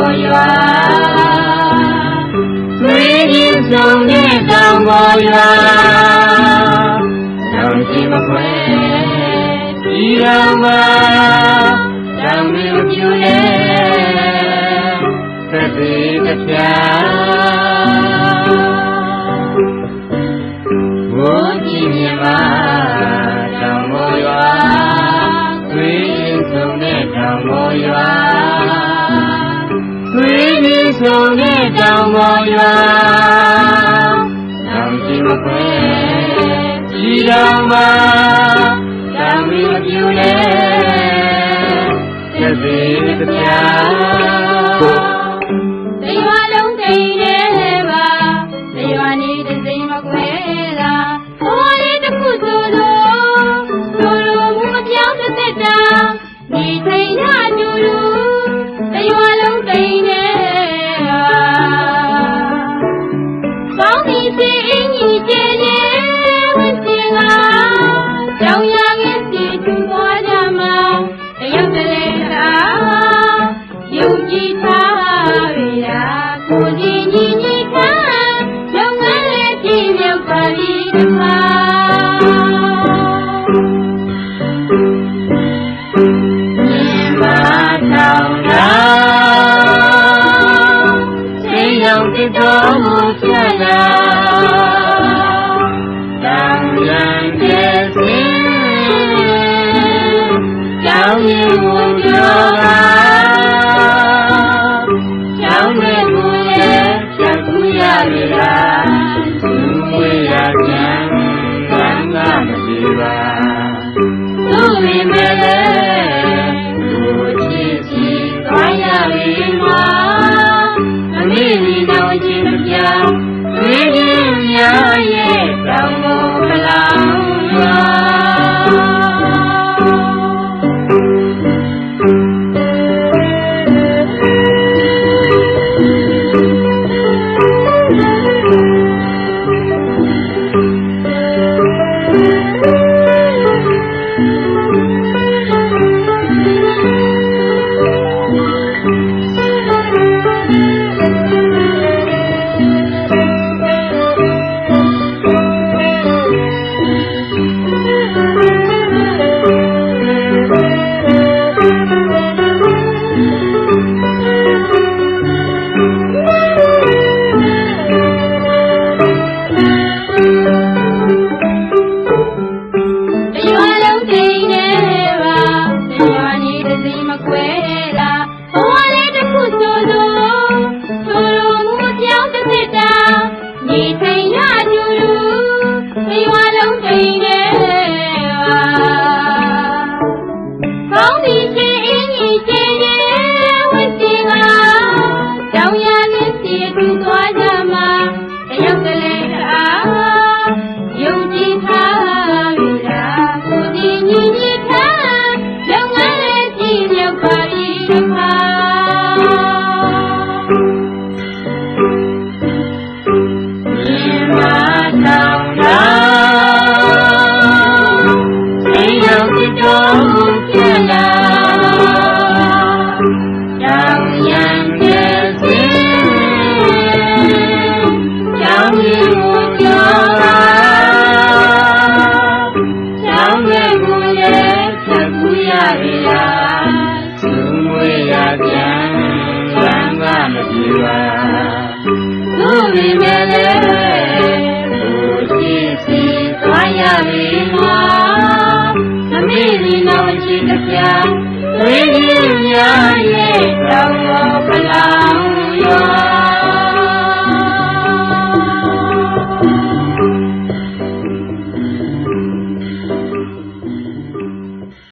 ပေါ်ရွာမင်းကြီးဆုံးတဲ့တောင်ပေါ်ရွာတောင်ကြီးမခွဲဒီရာမှာတောင်မင်းပြူနေသက်သေးတစ်ပြား ဆိုနဲ့တောင်ပေါ်ရွာတောင်ကြီးမခွဲဒီတောင်မှာတောင်မီမပြူလဲသက်သေးတရား 一茶为呀，苦尽你你看，用爱来点亮快乐的茶。年迈老人，这样的多么漂亮，让人惦念，想念我就来。Oh yeah. ဝိညာဉ်ချင်းတရားဝိညာဉ်များရဲ့တောင်းတော်